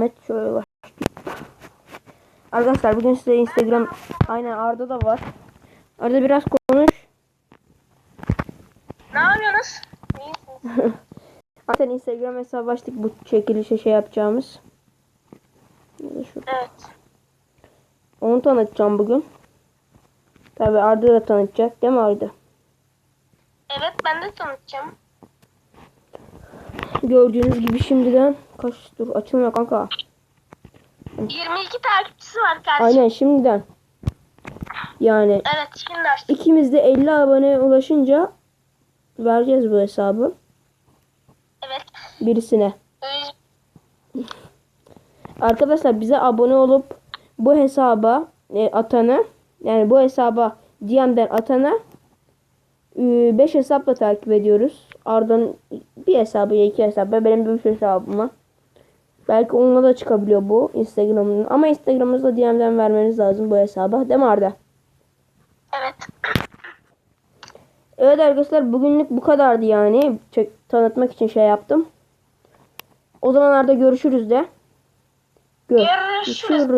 Muhammed şöyle var. Arkadaşlar bugün size Instagram aynen Arda da var. Arda biraz konuş. Ne yapıyorsunuz? Zaten Instagram hesabı açtık bu çekilişe şey yapacağımız. Evet. Onu tanıtacağım bugün. Tabi Arda da tanıtacak değil mi Arda? Evet ben de tanıtacağım. Gördüğünüz gibi şimdiden kaç dur açılmıyor kanka. 22 takipçisi var kardeşim. Aynen şimdiden. Yani Evet şimdi açtım. ikimiz de 50 abone ulaşınca vereceğiz bu hesabı Evet. birisine. Ee, Arkadaşlar bize abone olup bu hesaba e, atanı yani bu hesaba DM'den atanı 5 hesapla takip ediyoruz. Arda'nın bir hesabı ya iki hesabı benim bir üç hesabıma. Belki onunla da çıkabiliyor bu Instagram'ın. Ama Instagram'ınızda DM'den vermeniz lazım bu hesaba. Değil mi Arda? Evet. Evet arkadaşlar bugünlük bu kadardı yani. Çek- tanıtmak için şey yaptım. O zamanlarda görüşürüz de. Görüşürüz. Görüşürüz.